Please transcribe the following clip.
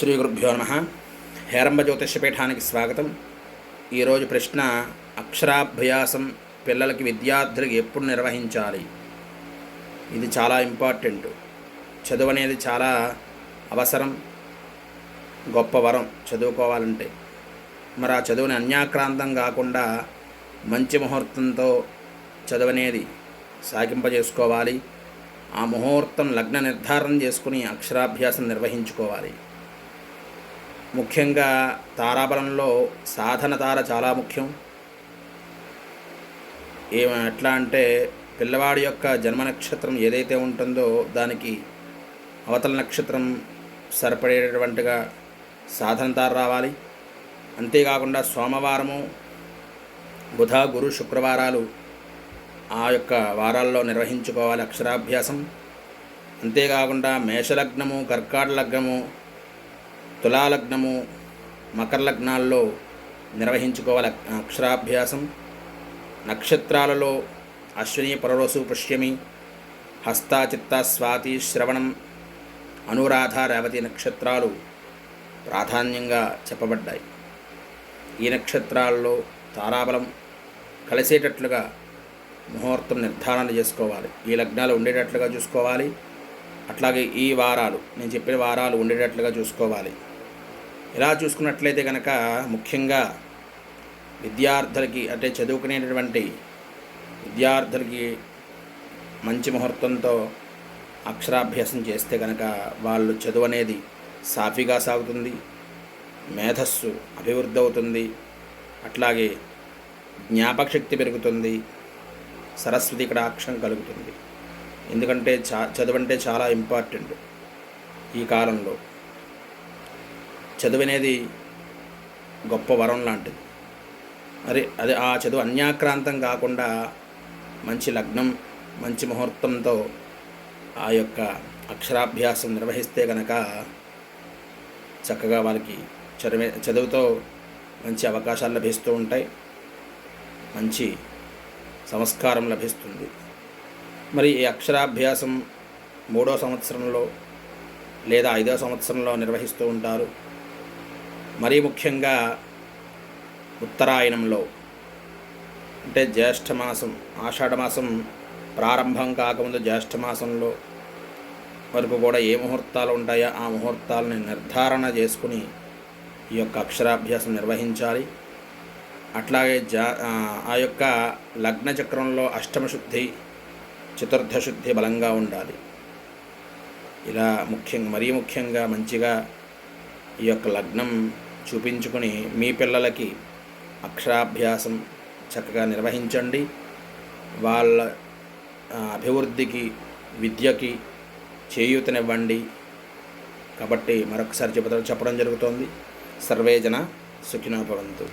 శ్రీ గురుభ్యో నమ. హేరంబ జ్యోతిష్యపీఠానికి స్వాగతం ఈరోజు ప్రశ్న అక్షరాభ్యాసం పిల్లలకి విద్యార్థులకి ఎప్పుడు నిర్వహించాలి? ఇది చాలా ఇంపార్టెంట్. చదువు అనేది చాలా అవసరం గొప్ప వరం చదువుకోవాలంటే. మరి ఆ చదువుని అన్యాక్రాంతం కాకుండా మంచి ముహూర్తంతో చదువనేది సాగింపజేసుకోవాలి. ఆ ముహూర్తం లగ్న నిర్ధారణ చేసుకుని అక్షరాభ్యాసం నిర్వహించుకోవాలి. ముఖ్యంగా తారాబలంలో సాధన తార చాలా ముఖ్యం. ఏమ ఎట్లా అంటే పిల్లవాడి యొక్క జన్మ నక్షత్రం ఏదైతే ఉంటుందో దానికి అవతల నక్షత్రం సరిపడేటటువంటిగా సాధన తార రావాలి. అంతేకాకుండా సోమవారము బుధ గురు శుక్రవారాలు ఆ యొక్క వారాల్లో నిర్వహించుకోవాలి అక్షరాభ్యాసం. అంతేకాకుండా మేషలగ్నము కర్కాట లగ్నము తులాలగ్నము మకర లగ్నాల్లో నిర్వహించుకోవాలి అక్షరాభ్యాసం నక్షత్రాలలో అశ్విని పరరోసు పుష్యమి హస్త చిత్త స్వాతి శ్రవణం అనురాధ రేవతి నక్షత్రాలు ప్రాధాన్యంగా చెప్పబడ్డాయి. ఈ నక్షత్రాల్లో తారాబలం కలిసేటట్లుగా ముహూర్తం నిర్ధారణ చేసుకోవాలి. ఈ లగ్నాలు ఉండేటట్లుగా చూసుకోవాలి. అట్లాగే ఈ వారాలు నేను చెప్పిన వారాలు ఉండేటట్లుగా చూసుకోవాలి. ఇలా చూసుకున్నట్లయితే కనుక ముఖ్యంగా విద్యార్థులకి అంటే చదువుకునేటటువంటి విద్యార్థులకి మంచి ముహూర్తంతో అక్షరాభ్యాసం చేస్తే కనుక వాళ్ళు చదువు అనేది సాఫీగా సాగుతుంది మేధస్సు అభివృద్ధి అవుతుంది అట్లాగే జ్ఞాపకశక్తి పెరుగుతుంది సరస్వతి కటాక్షం కలుగుతుంది. ఎందుకంటే చా చదువు అంటే చాలా ఇంపార్టెంట్ ఈ కాలంలో. చదువనేది గొప్ప వరం లాంటిది. మరి అది ఆ చదువు అన్యాక్రాంతం కాకుండా మంచి లగ్నం మంచి ముహూర్తంతో ఆ యొక్క అక్షరాభ్యాసం నిర్వహిస్తే కనుక చక్కగా వాళ్ళకి చదివే చదువుతో మంచి అవకాశాలు లభిస్తూ ఉంటాయి. మంచి సంస్కారం లభిస్తుంది. మరి ఈ అక్షరాభ్యాసం మూడో సంవత్సరంలో లేదా ఐదో సంవత్సరంలో నిర్వహిస్తూ ఉంటారు. మరీ ముఖ్యంగా ఉత్తరాయణంలో అంటే జ్యేష్ఠమాసం ఆషాఢమాసం ప్రారంభం కాకముందు జ్యేష్ఠమాసంలో వరకు కూడా ఏ ముహూర్తాలు ఉంటాయో ఆ ముహూర్తాలని నిర్ధారణ చేసుకుని ఈ యొక్క అక్షరాభ్యాసం నిర్వహించాలి. అట్లాగే జా ఆ యొక్క లగ్న చక్రంలో అష్టమ శుద్ధి చతుర్థ శుద్ధి బలంగా ఉండాలి. ఇలా ముఖ్యంగా మరీ ముఖ్యంగా మంచిగా ఈ యొక్క లగ్నం చూపించుకొని మీ పిల్లలకి అక్షరాభ్యాసం చక్కగా నిర్వహించండి. వాళ్ళ అభివృద్ధికి విద్యకి చేయూతనివ్వండి. కాబట్టి మరొకసారి చెప్పడం చెప్పడం జరుగుతోంది. సర్వేజన జన